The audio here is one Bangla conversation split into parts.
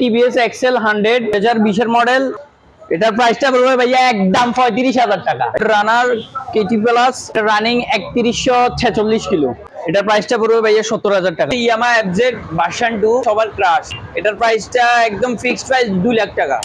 টিভিএস এক্সেল হান্ড্রেড দু হাজার বিশের মডেল এটার প্রাইসটা পড়বে ভাইয়া একদম পঁয়ত্রিশ হাজার টাকা। রানার কেটি প্লাস রানিং একত্রিশশো ছেচল্লিশ কিলো। এটার প্রাইসটা পড়বে ভাইয়া সত্তর হাজার টাকা। ইয়ামা এফজেড ভার্সন টু সবার ক্রাশ এটার প্রাইসটা একদম ফিক্সড প্রাইস দুই লাখ টাকা।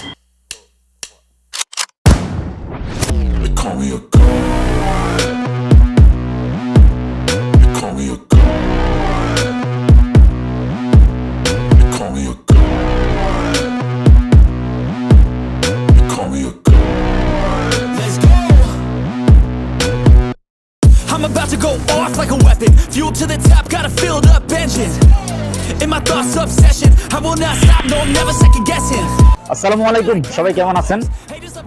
Off like a weapon. Fuel to the top, got a filled up engine. In my thoughts, obsession. I will not stop, no, I'm never second guessing. আসসালামু সবাই কেমন আছেন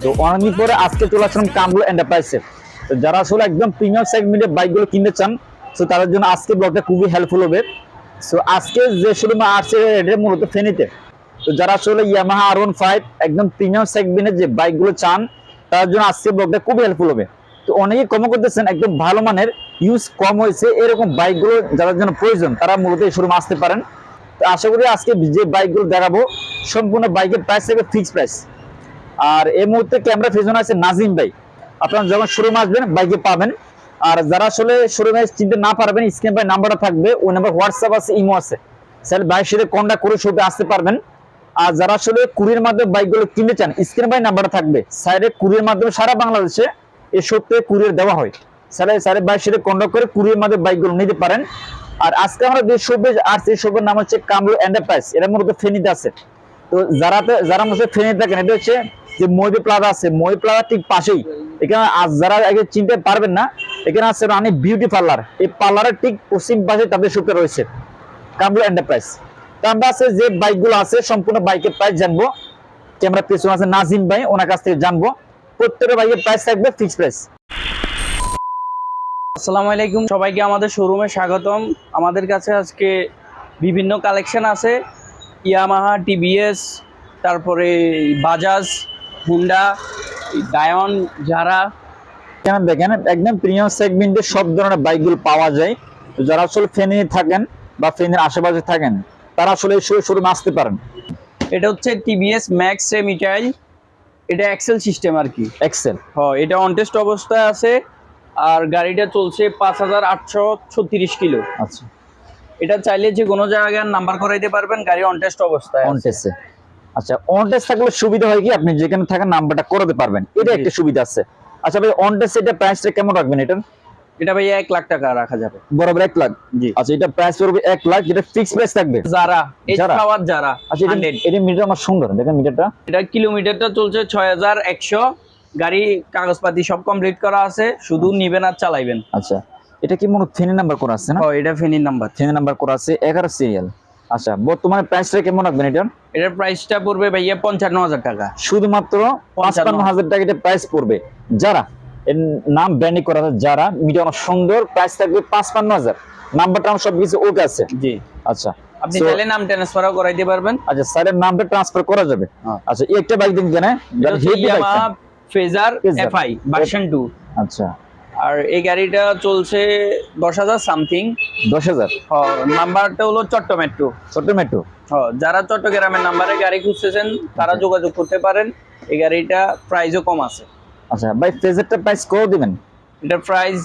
তো অনেকদিন পরে আজকে চলে আসলাম কামরুল এন্টারপ্রাইজে তো যারা আসলে একদম প্রিমিয়াম সেগমেন্টের বাইকগুলো কিনতে চান তো তাদের জন্য আজকে ব্লগটা খুবই হেল্পফুল হবে সো আজকে যে শোরুমে আসছে এটা মূলত ফেনীতে তো যারা আসলে ইয়ামাহা আর ওয়ান ফাইভ একদম প্রিমিয়াম সেগমেন্টের যে বাইকগুলো চান তার জন্য আজকে ব্লগটা খুবই হেল্পফুল হবে তো অনেকেই কম করতেছেন একদম ভালো মানের ইউজ কম হয়েছে, এরকম বাইকগুলো যাদের জন্য প্রয়োজন, তারা মূলত এই শোরুমে আসতে পারেন। তো আশা করি আজকে যে বাইকগুলো দেখাবো, সম্পূর্ণ বাইকের প্রাইস থাকবে ফিক্স প্রাইস আর এই মুহূর্তে ক্যামেরা পেছনে আছে নাজিম ভাই। আপনারা যখন শোরুমে আসবেন বাইকে পাবেন। আর যারা আসলে শোরুমে চিনতে না পারবেন স্ক্রিন বাই নাম্বারটা থাকবে, ওই নাম্বার হোয়াটসঅ্যাপ আছে, ইমো আছে। স্যার বাইকের সাথে কন্ট্যাক্ট করে শোতে আসতে পারবেন। আর যারা আসলে কুরির মাধ্যমে বাইকগুলো কিনতে চান স্ক্রিন বাই নাম্বারটা থাকবে। সাইডে কুরির মাধ্যমে সারা বাংলাদেশে এই সত্যি কুরিয়ার দেওয়া হয়। বাইকের সাথে কন্ট্যাক্ট করে বাইকগুলো নিতে পারেন। আর আজকে আমরা যে নাম হচ্ছে এন্টারপ্রাইজ এটা মূলত আছে। তো যারা থাকেন, এটা হচ্ছে যে প্লাজা আছে। প্লাজা ঠিক পাশেই। এখানে আজ যারা আগে চিনতে পারবেন না, এখানে আছে রানী বিউটি পার্লার এই পার্লারের ঠিক পশ্চিম পাশে তাদের শপে রয়েছে এন্টারপ্রাইজ তো আমরা আছে যে বাইকগুলো আছে, সম্পূর্ণ বাইকের প্রাইস জানব। ক্যামেরা পেছনে আছে নাজিম ভাই, ওনার কাছ থেকে জানব। প্রত্যেকটা বাইকের প্রাইস থাকবে ফিক্স প্রাইস আসসালামু আলাইকুম। সবাইকে আমাদের শোরুমে স্বাগতম। আমাদের কাছে আজকে বিভিন্ন কালেকশন আছে। ইয়ামাহা টিভিএস তারপরে বাজাজ হুন্ডা ডায়ন যারা এখানে দেখেন একদম প্রিমিয়াম সেগমেন্টে সব ধরনের বাইকগুলো পাওয়া যায়। যারা আসলে ফেনী থাকেন বা ফেনীর আশেপাশে থাকেন তারা আসলে এই শোরুমে আসতে পারেন। এটা হচ্ছে টিভিএস ম্যাক্স মিটাইল এটা এক্সেল সিস্টেম আর কি। এক্সেল হ এটা অনটেস্ট অবস্থায় আছে। আর গাড়িটা চলছে পাঁচ হাজার আটশো ছত্রিশ কিলো। আচ্ছা। এটা চাইলে যে কোনো জায়গায় নাম্বার করাইতে পারবেন গাড়ি অনটেস্ট অবস্থায় অন টেস্টে আচ্ছা অন টেস্ট থাকলে সুবিধা হয় কি? আপনি যেখানে থাকেন নাম্বারটা করাতে পারবেন। এটা একটা সুবিধা আছে। আচ্ছা ভাই অন টেস্ট এটা প্রাইসটা কেমন রাখবেন এটা এটা ভাইয়া এক লাখ টাকা রাখা যাবে। বরাবর এক লাখ? জি। আচ্ছা এটা প্রাইস পড়বে এক লাখ যেটা ফিক্স প্রাইস থাকবে? যারা যারা? যারা আচ্ছা এটা 100 এটা মিটার আমার সুন্দর দেখেন মিটারটা এটা কিলোমিটারটা চলছে ছয় হাজার একশো গাড়ি কাগজপাতি সব কমপ্লিট করা আছে শুধু নিবেন আর চালাইবেন। আচ্ছা এটা কি মনে ফেনি নাম্বার করা আছে না? ও এটা ফেনির নাম্বার। ফেনি নাম্বার করা আছে এগারো সিরিয়াল আচ্ছা বর্তমানে প্রাইসটা কেমন রাখবেন এটার? এটার প্রাইসটা পড়বে ভাইয়া পঞ্চান্ন হাজার টাকা। শুধুমাত্র পাঁচপান্ন হাজার টাকা এটা প্রাইস পড়বে। যারা এর নাম ব্র্যান্ডিং করা আছে যারা মিটার অনেক সুন্দর প্রাইস থাকবে পাঁচপান্ন হাজার। নাম্বারটা আমার সবকিছু ওকে আছে। জি। আচ্ছা আপনি চাইলে নাম ট্রান্সফারও করাইতে পারবেন। আচ্ছা স্যারের নামটা ট্রান্সফার করা যাবে। হ্যাঁ। আচ্ছা একটা বাইক দিন এটা হচ্ছে Yamaha Fazer FI version two আচ্ছা। আর এই গাড়িটা চলছে দশ হাজার সামথিং দশ হাজার? নাম্বারটা হলো চট্ট মেট্রো ছোট্ট মেট্রো যারা চট্টগ্রামের নাম্বারে গাড়ি খুঁজতেছেন তারা যোগাযোগ করতে পারেন। এই গাড়িটা প্রাইসও কম আছে। আচ্ছা ভাই ফ্রেজারটা প্রাইস কত দিবেন? এটা প্রাইস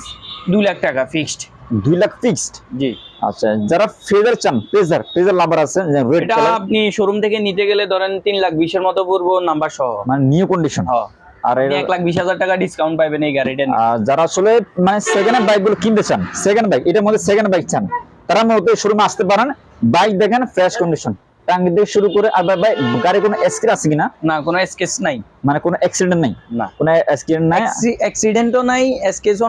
দুই লাখ টাকা ফিক্সড দুই লাখ ফিক্সড জি। আচ্ছা যারা ফ্রেজার চান ফ্রেজার ফ্রেজার নাম্বার আছে এটা আপনি শোরুম থেকে নিতে গেলে ধরেন তিন লাখ বিশের মতো পড়ব নাম্বার সহ। মানে নিউ কন্ডিশন হ্যাঁ। আর এক লাখ বিশ হাজার টাকা ডিসকাউন্ট পাইবেন এই গাড়িটা যারা আসলে মানে সেকেন্ড হ্যান্ড বাইকগুলো কিনতে চান সেকেন্ড বাইক এটার মধ্যে সেকেন্ড বাইক চান তারা মূলত শোরুমে আসতে পারেন। বাইক দেখেন ফ্রেশ কন্ডিশন টাঙ্গি থেকে শুরু করে আর ভাই গাড়ি কোনো স্ক্র্যাচ আছে কিনা? না কোনো স্কেচ নাই। মানে কোনো অ্যাক্সিডেন্ট নাই? না। কোনো অ্যাক্সিডেন্ট নাই? অ্যাক্সিডেন্টও নাই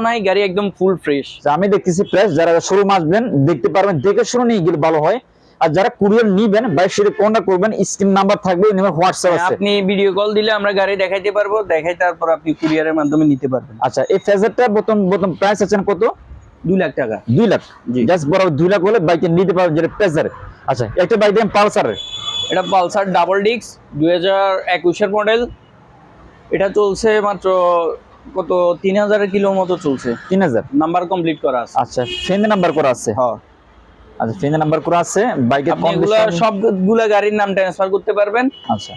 নাই গাড়ি একদম ফুল ফ্রেশ আমি দেখতেছি ফ্রেশ যারা শোরুম আসবেন দেখতে পারবেন দেখে শুনে নিয়ে গেলে ভালো হয়। আর যারা কুরিয়ার নিবেন বাইক সাথে কন্ট্যাক্ট করবেন স্ক্রিন নাম্বার থাকবে হোয়াটসঅ্যাপ আছে। আপনি ভিডিও কল দিলে আমরা গাড়ি দেখাইতে পারব দেখাই তারপর আপনি কুরিয়ারের মাধ্যমে নিতে পারবেন। আচ্ছা এই ফেজারটা প্রথম প্রথম প্রাইস আছেন কত? দুই লাখ টাকা। দুই লাখ? জি। জাস্ট বড় দুই লাখ হলে বাইকে নিতে পারবেন যেটা প্রেসার আচ্ছা একটা বাইক দেন পালসারের এটা পালসার ডাবল ডিক্স দুই হাজার একুশের মডেল এটা চলছে মাত্র কত? তিন হাজার কিলোর মতো চলছে। তিন হাজার। নাম্বার কমপ্লিট করা আছে। আচ্ছা ফেন্ড নাম্বার করা আছে। হ্যাঁ। আচ্ছা ফিনে নাম্বার করা আছে বাইকের কন্ডিশন সবগুলা গাড়ির নাম ট্রান্সফার করতে পারবেন। আচ্ছা।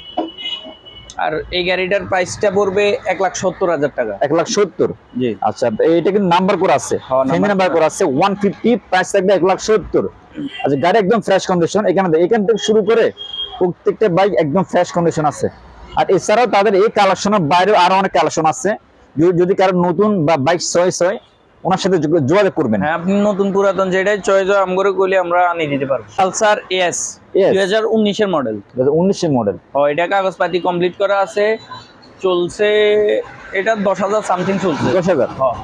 আর এই গাড়িটার প্রাইসটা পড়বে এক লাখ সত্তর হাজার টাকা। এক লাখ সত্তর? জি। আচ্ছা এটা কিন্তু নাম্বার করা আছে। হ্যাঁ, নাম্বার করা আছে ওয়ান ফিফটি প্রাইস থাকবে এক লাখ সত্তর। আচ্ছা গাড়ি একদম ফ্রেশ কন্ডিশন এখানে এখান থেকে শুরু করে প্রত্যেকটা বাইক একদম ফ্রেশ কন্ডিশন আছে। আর এছাড়াও তাদের এই কালেকশনের বাইরেও আরও অনেক কালেকশন আছে। যদি- যদি কারও নতুন বা বাইক চয়েস হয় ওনার সাথে যোগ- যোগাযোগ করবেন। হ্যাঁ আপনি নতুন পুরাতন যেটাই চয়েস হয় আমগরে কইলে আমরা আনিয়ে দিতে পারব। Pulsar S Yes. দুই হাজার উনিশের মডেল উনিশের মডেল ও এটা কাগজপাতি কমপ্লিট করা আছে চলছে এটা দশ হাজার সামথিং চলছে। দশ হাজার? হ্যাঁ।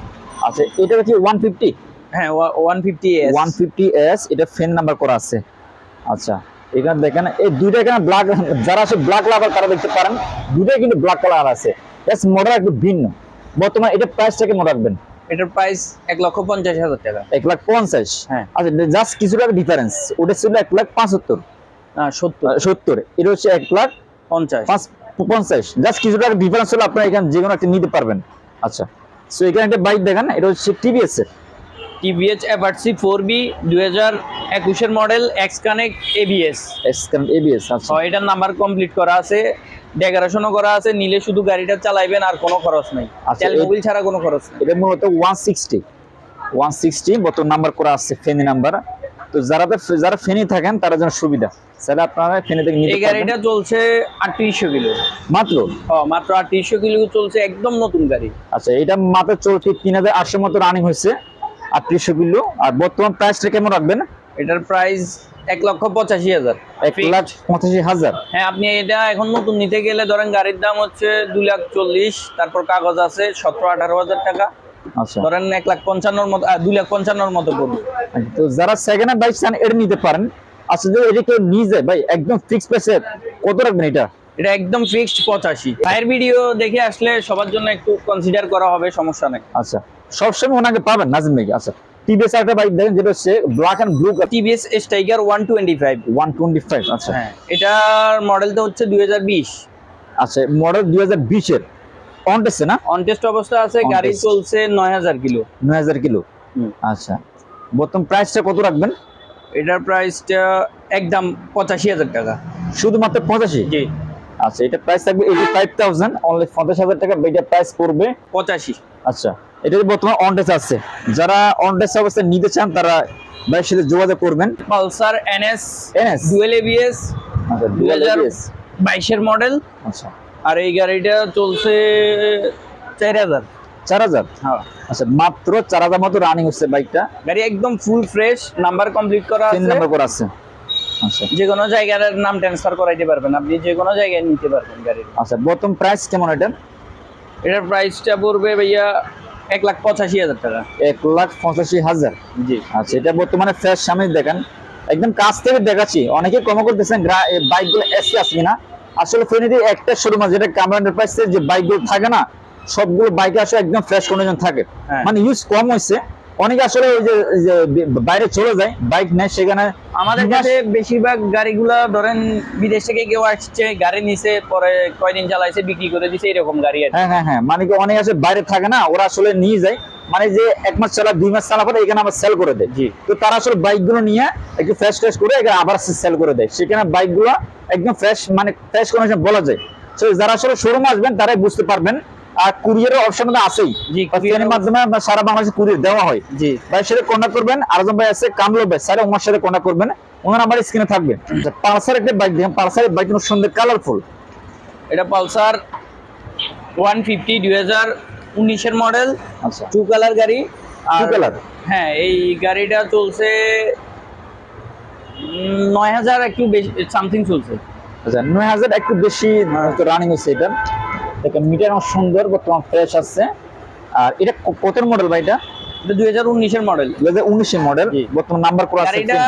আচ্ছা এটা ওয়ান ফিফটি হ্যাঁ one fifty S one fifty S এটা ফেন নাম্বার করা আছে। আচ্ছা এখানে দেখেন এই দুইটা এখানে ব্ল্যাক যারা আছে ব্ল্যাক লাভার তারা দেখতে পারেন। দুইটাই কিন্তু ব্ল্যাক কালার আছে। এস মডেল একটু ভিন্ন। বর্তমানে এটা প্রাইসটাকে মনে রাখবেন। এটার প্রাইস এক লক্ষ পঞ্চাশ হাজার টাকা। এক লাখ পঞ্চাশ? হ্যাঁ। আচ্ছা জাস্ট কিছু টাকা ডিফারেন্স ওটা ছিল এক লাখ পাঁচাত্তর। না সত্তর। সত্তর। এটা হচ্ছে এক লাখ পঞ্চাশ। পঞ্চাশ। জাস্ট কিছু টাকা ডিফারেন্স হলে আপনারা এখানে যে কোনো একটা নিতে পারবেন। আচ্ছা। সো এখানে একটা বাইক দেখেন এটা হচ্ছে টিভিএস এর। টিভিএচ অ্যাপার্সি ফোর বি দুই হাজার একুশের model X connect ABS ABS আচ্ছা। এটার নাম্বার কমপ্লিট করা আছে ডেকোরেশনও করা আছে নিলে শুধু গাড়িটা চালাইবেন আর কোনো খরচ নাই। আচ্ছা, তেল মোবিল ছাড়া কোনো খরচ নেই। এটা মূলত ওয়ান সিক্সটি। ওয়ান সিক্সটি বর্তমান নাম্বার করা আছে ফেনি নাম্বার। তো যারা যারা ফেনি থাকেন তারা যেন সুবিধা। তাহলে আপনারা ফেনি থেকে নিতে এই গাড়িটা চলছে আটত্রিশশো কিলো। মাত্র? ও মাত্র আটত্রিশশো কিলো চলছে একদম নতুন গাড়ি। আচ্ছা এটা মাত্র চলছে তিন হাজার আটশো মতো রানিং হয়েছে। কিলো আর বর্তমান প্রাইসটা কেমন রাখবেন? এটার প্রাইস এক লক্ষ পঁচাশি হাজার। এক লাখ পঁচাশি হাজার। হ্যাঁ আপনি এটা এখন নতুন নিতে গেলে ধরেন গাড়ির দাম হচ্ছে দুই লাখ চল্লিশ তারপর কাগজ আছে সতেরো আঠারো হাজার টাকা। আচ্ছা। ধরেন এক লাখ পঞ্চান্নর মতো দুই লাখ পঞ্চান্নর মতো পড়বে। তো যারা সেকেন্ড হ্যান্ড বাইক চান এটা নিতে পারেন। আচ্ছা যদি এটা কেউ নিয়ে যায় ভাই একদম ফিক্স প্রাইসে কত রাখবেন এটা? এটা একদম ফিক্সড পঁচাশি। ভিডিও দেখে আসলে সবার জন্য একটু কনসিডার করা হবে সমস্যা নেই। আচ্ছা। সবসময় ওনাকে পাবেন নাজিম ভাই আচ্ছা টিভিএস একটা বাইক দেখেন যেটা হচ্ছে black and blue TVS Stryker one twenty five one twenty five আচ্ছা। হ্যাঁ এটার মডেলটা হচ্ছে দুই হাজার বিশ। আচ্ছা মডেল দুই হাজার বিশের। অন টেস্টে না? অন টেস্ট অবস্থা আছে গাড়ি চলছে নয় হাজার কিলো। নয় হাজার কিলো। আচ্ছা বর্তমান প্রাইসটা কত রাখবেন? এটার প্রাইসটা একদম পঁচাশি হাজার টাকা। শুধুমাত্র পঁচাশি? জি। আচ্ছা এটা প্রাইস থাকবে এইটি ফাইভ থাউজেন্ড অনলি পঞ্চাশ হাজার টাকা এটা প্রাইস পড়বে পঁচাশি। আচ্ছা এটা বর্তমান অন টেস্ট আছে। যারা অন টেস্ট অবস্থায় নিতে চান তারা ভাইয়ের সাথে যোগাযোগ করবেন। Pulsar NS NS? Dual ABS আচ্ছা দুই হাজার 2020 বাইশের মডেল আচ্ছা। আর এই গাড়িটা চলছে চার হাজার। চার হাজার? হ্যাঁ। আচ্ছা মাত্র চার হাজার মতো রানিং হচ্ছে বাইকটা গাড়ি একদম ফুল ফ্রেশ নাম্বার কমপ্লিট করা আছে। নাম্বার করে আছে। আচ্ছা। যে কোনো জায়গার নাম ট্রান্সফার করাইতে পারবেন। আপনি যে কোনো জায়গায় নিতে পারবেন গাড়ির আচ্ছা বর্তমান প্রাইস কেমন এটা এটার প্রাইসটা পড়বে ভাইয়া এক লাখ পঁচাশি হাজার টাকা। এক লাখ পঁচাশি হাজার? জি। আচ্ছা এটা বর্তমানে ফ্রেশ সামনে দেখেন একদম কাছ থেকে দেখাচ্ছি। অনেকে কম করতেছেন বাইকগুলো এসে আসবে কিনা? আসলে ফেনিতে একটা শোরুম আছে যেটা কামরা এন্টারপ্রাইজের যে বাইকগুলো থাকে না সবগুলো বাইকে আসলে একদম ফ্রেশ কন্ডিশন থাকে। হ্যাঁ। মানে ইউজ কম হয়েছে অনেকে আসলে ওই যে বাইরে চলে যায় বাইক নেয় সেখানে আমাদের কাছে বেশিরভাগ গাড়িগুলা ধরেন বিদেশ থেকে কেউ আসছে গাড়ি নিছে পরে কয়দিন চালাইছে বিক্রি করে দিছে এরকম গাড়ি হ্যাঁ হ্যাঁ হ্যাঁ মানে কি অনেক আছে বাইরে থাকে না ওরা আসলে নিয়ে যায়। মানে যে এক মাস চালা দুই মাস চালা পরে এখানে আবার সেল করে দেয়। জি। তো তারা আসলে বাইকগুলো নিয়ে একটু ফ্রেশ ট্রেশ করে এখানে আবার সেল করে দেয়। সেখানে বাইকগুলো একদম ফ্রেশ মানে ফ্রেশ কন্ডিশন বলা যায়। তো যারা আসলে শোরুম আসবেন তারাই বুঝতে পারবেন আর কুরিয়ারের অপশন তো আছেই। courier মাধ্যমে আপনার সারা বাংলাদেশে কুরিয়ার দেওয়া হয়। জি। ভাই সাথে কন্ট্যাক্ট করবেন। আরেকজন ভাই আছে কামরুল ভাই। স্যার ওনার সাথে কন্ট্যাক্ট করবেন। ওনার নাম্বার স্ক্রিনে থাকবে। পালসার একটা বাইক দেখেন। পালসারের বাইক কিন্তু সুন্দর কালারফুল এটা পালসার ওয়ান ফিফটি দুই হাজার উনিশের মডেল আচ্ছা। টু কালার গাড়ি। Two color? হ্যাঁ এই গাড়িটা চলছে নয় হাজার একটু বেশি সামথিং চলছে। আচ্ছা নয় হাজার একটু বেশি রানিং হচ্ছে এটা। দেখেন মিটার অনেক সুন্দর বর্তমান ফ্রেশ আছে। আর এটা ক- কত মডেল ভাই এটা? এটা দুই হাজার উনিশের মডেল দু হাজার উনিশের মডেল। বর্তমান নাম্বার করা আছে গাড়িটা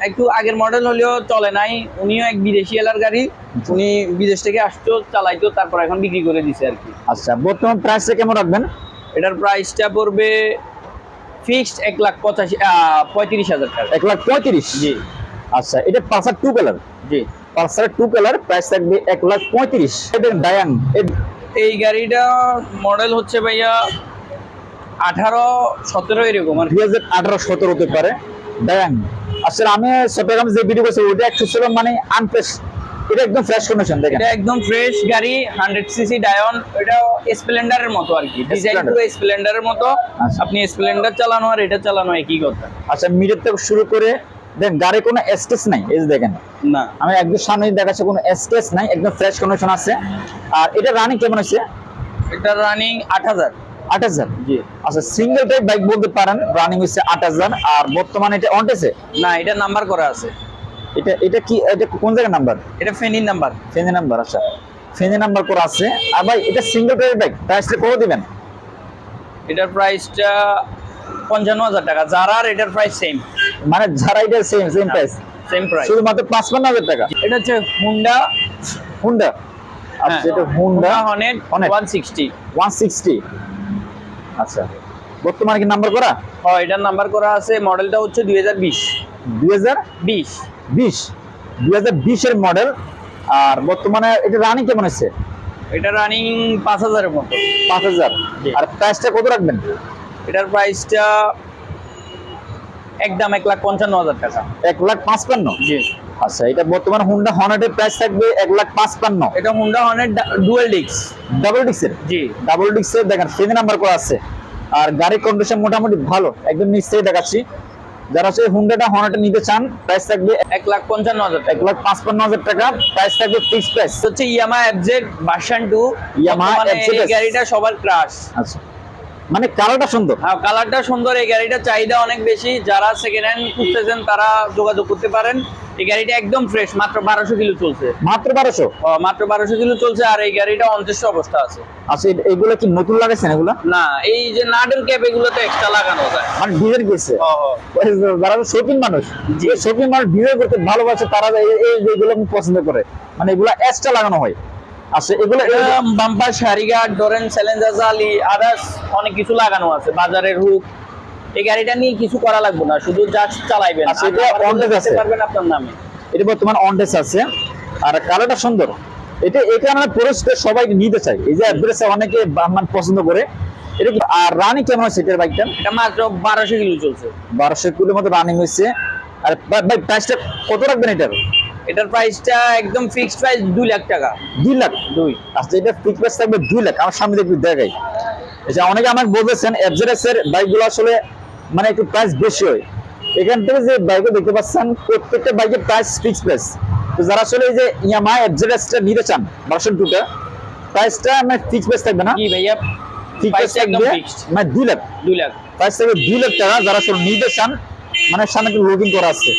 একটু আগের মডেল হলেও চলে নাই। উনিও এক বিদেশি এলার গাড়ি। উনি বিদেশ থেকে আসতো চালাইতো তারপর এখন বিক্রি করে দিছে আর কি। আচ্ছা বর্তমান প্রাইসটা কেমন রাখবেন? এটার প্রাইসটা পড়বে ফিক্সড এক লাখ পঁচাশি পঁয়ত্রিশ হাজার টাকা। এক লাখ পঁয়ত্রিশ? জি। আচ্ছা এটা পালসার টু কালার জি। পালসার টু কালার প্রাইস থাকবে এক লাখ পঁয়ত্রিশ। এটা ডায়াং এই গাড়িটা মডেল হচ্ছে ভাইয়া আঠারো সতেরো এরকম আর দুই হাজার আঠারো সতেরো হতে পারে। ডায়াং আসলে আমি চট্টগ্রামে যে ভিডিও করছি ওটা একটু ছিল মানে আনফ্রেশ এটা একদম ফ্রেশ কন্ডিশন দেখেন। এটা একদম ফ্রেশ গাড়ি হান্ড্রেড সিসি ডায়ন এটা স্প্লেন্ডারের মতো আর কি। ডিজাইন পুরো স্প্লেন্ডারের মতো। আচ্ছা। আপনি স্প্লেন্ডার চালানো আর এটা চালানো একই কথা। আচ্ছা মিডের থেকে শুরু করে দেখেন গাড়ি কোনো স্কেচ নাই এই যে দেখেন। না। আমি একদম সামনে দেখাচ্ছি কোনো স্কেচ নাই একদম ফ্রেশ কন্ডিশন আছে। আর এটা রানিং কেমন আছে এটা রানিং আট হাজার। জি। আচ্ছা সিঙ্গেল টাইপ বাইক বলতে পারেন রানিং হচ্ছে আট হাজার আর বর্তমানে এটা অনটেছে না এটা নাম্বার করা আছে। এটা এটা কি এটা কোন জায়গার নাম্বার এটা ফেনির নাম্বার ফেনে নাম্বার আচ্ছা। ফেনে নাম্বার করা আছে। আর ভাই এটা সিঙ্গেল টাইপ বাইক প্রাইসটা কত দিবেন? এটার প্রাইসটা পঞ্চান্ন হাজার টাকা। যারার এটার প্রাইস সেম মানে যারা এটা same same price same price শুধুমাত্র পাঁচপান্ন হাজার টাকা? এটা হচ্ছে হুন্ডা হুন্ডা আচ্ছা এটা Honda Hornet one sixty one sixty আচ্ছা বর্তমানে কি নাম্বার করা? ও এটার নাম্বার করা আছে মডেলটা হচ্ছে দুই হাজার বিশ। দুই হাজার বিশ? বিশ। দুই হাজার বিশের মডেল আর বর্তমানে এটা রানিং কেমন আছে এটা রানিং পাঁচ হাজারের মতো। পাঁচ হাজার। আর প্রাইসটা কত রাখবেন? এটার প্রাইসটা একদম এক লাখ পঞ্চান্ন হাজার টাকা। এক লাখ পাঁচপান্ন? জি। আচ্ছা এটা বর্তমান হুন্ডা হর্নেটের প্রাইস থাকবে এক লাখ পাঁচপান্ন। এটা হুন্ডা হনেট ডুয়েল ডিক্স ডাবল ডিক্সের জি। ডাবল ডিক্সের দেখেন ফেনি নাম্বার করা আছে। আর গাড়ির কন্ডিশন মোটামুটি ভালো একদম নিশ্চয়ই দেখাচ্ছি। যারা হচ্ছে হুন্ডাটা হর্নেটে নিতে চান প্রাইস থাকবে এক লাখ পঞ্চান্ন হাজার এক টাকা লাখ পাঁচপান্ন হাজার টাকা প্রাইস থাকবে ফিক্স প্রাইস হচ্ছে Yamaha FZ version two Yamaha এই গাড়িটা সবার ক্রাশ আচ্ছা। মানে কালারটা সুন্দর। হ্যাঁ কালারটা সুন্দর। এই গাড়িটার চাহিদা অনেক বেশি। যারা সেকেন্ড হ্যান্ড খুঁজতেছেন তারা যোগাযোগ করতে পারেন। এই গাড়িটা একদম ফ্রেশ মাত্র বারোশো কিলো চলছে। মাত্র বারোশো? মাত্র বারোশো কিলো চলছে আর এই গাড়িটা অঞ্চেষ্ট অবস্থা আছে। আচ্ছা এগুলো কি নতুন লাগাইছেন এগুলো? না এই যে নাটের ক্যাপ এগুলো তো এক্সট্রা লাগানো যায়। মানে ডিজাইন করছে। যারা শপিং মানুষ যে শপিং মানুষ ডিজাইন করতে ভালোবাসে তারা এই এই যেগুলো পছন্দ করে। মানে এগুলো এক্সট্রা লাগানো হয়। আচ্ছা এগুলো এটা বাম্পার সারিগার্ড ডোরেন চ্যালেঞ্জার জালি আদার্স অনেক কিছু লাগানো আছে। বাজারের হুক এই গাড়িটা নিয়ে কিছু করা লাগবে না শুধু জাস্ট চালাইবেন। আচ্ছা, এটা আছে? পারবেন আপনার নামে। এটা বর্তমান অনটেস আছে। আর কালারটা সুন্দর। এটা এই কারণে পুরস্কার সবাই নিতে চায় এই যে অ্যাড্রেসে অনেকে মানে পছন্দ করে। এটা আর রানি কেমন আছে এটার বাইকটা এটা মাত্র বারোশো কিলো চলছে। বারোশো কিলোর মতো রানিং হয়েছে। আর ভাই প্রাইসটা কত রাখবেন এটার? এটার প্রাইসটা একদম ফিক্সড প্রাইস দুই লাখ টাকা। দুই লাখ? দুই। আচ্ছা এটা ফিক্স প্রাইস থাকবে দুই লাখ। আমার সামনে একটু দেখাই। আচ্ছা অনেকে আমাকে বলতেছেন এফজেডএস এর বাইকগুলো আসলে মানে একটু প্রাইস বেশি হয়। এখান থেকে যে বাইকও দেখতে পাচ্ছেন প্রত্যেকটা বাইকের প্রাইস ফিক্স প্রাইস তো যারা আসলে এই যে ইয়ামা এফজেডএস টা নিতে চান ভার্সন টুটা প্রাইসটা মানে ফিক্স প্রাইস থাকবে না? কি ভাইয়া? ফিক্স প্রাইস একদম ফিক্সড মানে দুই লাখ। দুই লাখ। প্রাইস থাকবে দুই লাখ টাকা যারা আসলে নিতে চান মানে সামনে লোডিং করা আছে।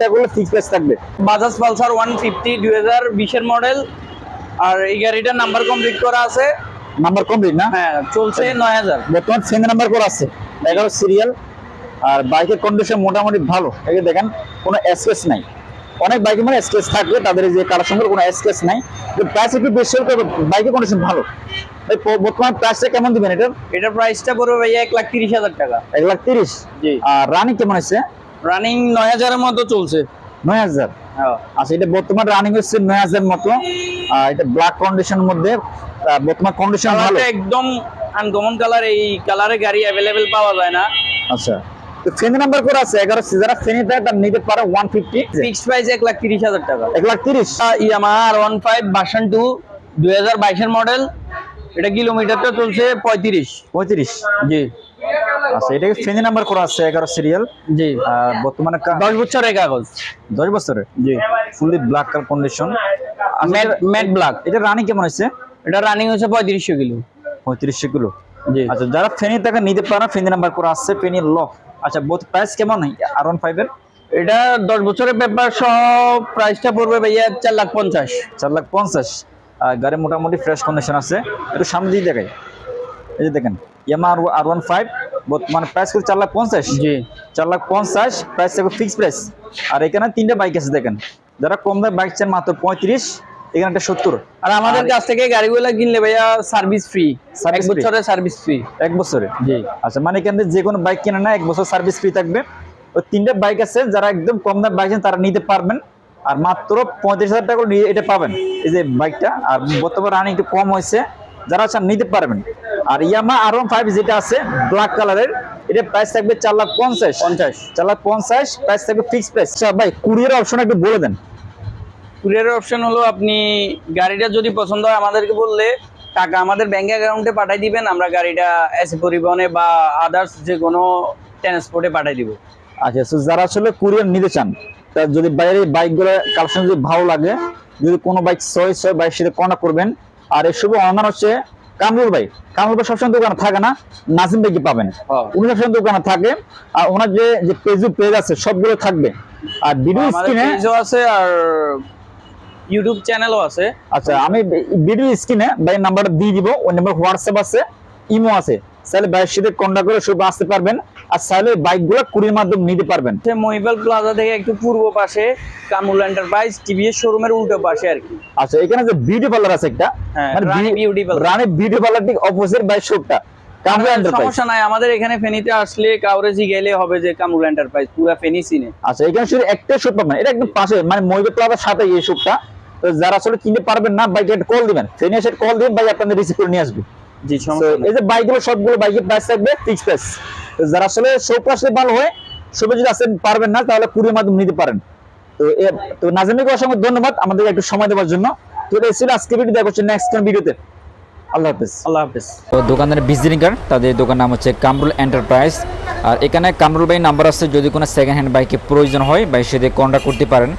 টাকা করলে ফিক্স প্রাইস থাকবে। বাজাজ পালসার ওয়ান ফিফটি দুই হাজার বিশের মডেল আর এই গাড়িটার নাম্বার কমপ্লিট করা আছে। নাম্বার কমপ্লিট না? হ্যাঁ চলছে নয় হাজার। বর্তমান সেন্ড নাম্বার করা আছে। এগারো সিরিয়াল আর বাইকের কন্ডিশন মোটামুটি ভালো। এই যে দেখেন কোনো স্কেচ নাই। অনেক বাইকে মানে স্কেচ থাকবে তাদের যে কালার সঙ্গে কোনো স্কেচ নাই। প্রাইস একটু বেশি বাইকের কন্ডিশন ভালো। বর্তমান প্রাইসটা কেমন দিবেন এটার? এটার প্রাইসটা পড়বে ভাইয়া এক লাখ তিরিশ হাজার টাকা। এক লাখ তিরিশ? জি। আর রানিং কেমন আছে রানিং নয় হাজারের মতো চলছে। নয় হাজার? হ্যাঁ। আচ্ছা এটা বর্তমান রানিং হচ্ছে নয় হাজার মতো। আর এটা ব্ল্যাক কন্ডিশনের মধ্যে বর্তমান কন্ডিশন ভালো? একদম আনকমন কালার এই কালারে গাড়ি অ্যাভেলেবেল পাওয়া যায় না। আচ্ছা। তো ফেনি নাম্বার করে আছে এগারো যারা ফেনি দেয় তার নিতে পারে ফিক্সড প্রাইস লাখ তিরিশ হাজার টাকা। লাখ আর ভার্সন মডেল এটা কিলোমিটারটা চলছে পঁয়ত্রিশ। পঁয়ত্রিশ? জি। আচ্ছা এটাকে ফেনি নাম্বার করা আছে এগারো সিরিয়াল। জি। আর বর্তমানে দশ বছরের কাগজ। দশ বছরের? জি। Fully black colour condition matte black এটা রানিং কেমন হয়েছে? এটা রানিং হচ্ছে পঁয়ত্রিশশো কিলো। পঁয়ত্রিশশো কিলো? জি। আচ্ছা যারা ফেনি টাকা নিতে পারে ফেনি নাম্বার করা আছে ফেনি ল। আচ্ছা বোধ প্রাইস কেমন আর ওয়ান ফাইভের এটা দশ বছরের পেপার সহ প্রাইসটা পড়বে ভাইয়া চার লাখ পঞ্চাশ। চার লাখ পঞ্চাশ। গাড়ি মোটামুটি ফ্রেশ কন্ডিশন আছে। একটু সামনে দিয়ে দেখাই। এই যে দেখেন ইয়ামা আর ওয়ান ফাইভ বর্তমানে প্রাইস করে চার লাখ পঞ্চাশ। জি। চার লাখ পঞ্চাশ প্রাইস থাকবে ফিক্স প্রাইস আর এখানে তিনটা বাইক আছে দেখেন। যারা কম দামে বাইক চান মাত্র পঁয়ত্রিশ এখানে একটা সত্তর। আর আমাদের কাছ থেকে গাড়িগুলো কিনলে ভাইয়া সার্ভিস ফ্রি এক? বছরের সার্ভিস ফ্রি এক বছরে। জি। আচ্ছা মানে এখান থেকে যে কোনো বাইক কেনে না এক বছর সার্ভিস ফ্রি থাকবে। ওই তিনটা বাইক আছে যারা একদম কম দাম বাইক চান তারা নিতে পারবেন। আর মাত্র পঁয়ত্রিশ হাজার টাকা নিয়ে এটা পাবেন। এই যে বাইকটা আর বর্তমানে রানিং একটু কম হয়েছে। যারা চান নিতে পারবেন। আর ইয়ামা আর ওয়ান ফাইভ যেটা আছে ব্ল্যাক কালারের এটা প্রাইস থাকবে চার লাখ পঞ্চাশ। পঞ্চাশ। চার লাখ পঞ্চাশ প্রাইস থাকবে ফিক্স প্রাইস আচ্ছা ভাই কুরিয়ার অপশন একটু বলে দেন। কুরিয়ারের অপশন হলো আপনি গাড়িটা যদি পছন্দ হয় আমাদেরকে বললে টাকা আমাদের ব্যাংক অ্যাকাউন্টে পাঠাই দিবেন আমরা গাড়িটা এসি পরিবহনে বা আদার্স যে কোনো ট্রান্সপোর্টে পাঠাই দিব। আচ্ছা যারা আসলে কুরিয়ার নিতে চান তা যদি বাইরে বাইকগুলো কালেকশন যদি ভালো লাগে যদি কোনো বাইক চয়েস হয় বাইক সাথে কন্ট্যাক্ট করবেন। আর এর শুভ অনার হচ্ছে কামরুল ভাই। কামরুল ভাই সবসময় দোকানে থাকে না নাজিম ভাইকে পাবেন। উনি সবসময় দোকানে থাকে আর ওনার যে যে পেজ পেজ আছে সবগুলো থাকবে। আর ভিডিও স্ক্রিনে আছে আর ইউটিউব চ্যানেলও আছে। আচ্ছা আমি ভিডিও স্ক্রিনে ভাইয়ের নাম্বারটা দিয়ে দিব ওই নাম্বার হোয়াটসঅ্যাপ আছে ইমো আছে। তাহলে ভাইয়ের সাথে কন্ট্যাক্ট করে শুভ আসতে পারবেন। আর চাইলে বাইকগুলো কুরির মাধ্যমে নিতে পারবেন। মহিবাল প্লাজা থেকে একটু পূর্ব পাশে কামুল এন্টারপ্রাইজ টিভিএস শোরুমের উল্টো পাশে আর কি। আচ্ছা এখানে যে বিউটি পার্লার আছে একটা হ্যাঁ, মানে Rani beauty parlour. Rani beauty parlour ঠিক অপোজিট বাই শপটা সমস্যা নাই আমাদের এখানে ফেনীতে আসলে কাউরে জিগাইলে হবে যে কামুল এন্টারপ্রাইজ পুরা ফেনী সিনে আচ্ছা এখানে শুধু একটা শপ পাবেন এটা একদম পাশে মানে প্লাজার সাথে এই শপটা তো যারা আসলে কিনতে পারবেন না বাইকে কল দিবেন। ফেনে এসে কল দিবেন ভাই আপনাদের রিসিভ করে নিয়ে আসবে। জি সমস্যা এই যে বাইকগুলো সবগুলো বাইকের প্রাইস থাকবে ফিক্স প্রাইস তো যারা আসলে আসলে ভালো হয় শপে যদি আসতে পারবেন না, তাহলে কুড়ির মাধ্যমে নিতে পারেন। তো তো নাজমিকে অসংখ্য ধন্যবাদ আমাদের একটু সময় দেওয়ার জন্য। তো এই ছিল আজকে ভিডিও দেখা হচ্ছে নেক্সট ভিডিওতে আল্লাহ হাফেজ। আল্লাহ হাফেজ। তো দোকানের ভিজিটিং কার্ড তাদের দোকান নাম হচ্ছে কামরুল এন্টারপ্রাইজ আর এখানে কামরুল ভাই নাম্বার আছে, যদি কোনো সেকেন্ড হ্যান্ড বাইকে প্রয়োজন হয় ভাই সাথে কন্ট্যাক্ট করতে পারেন।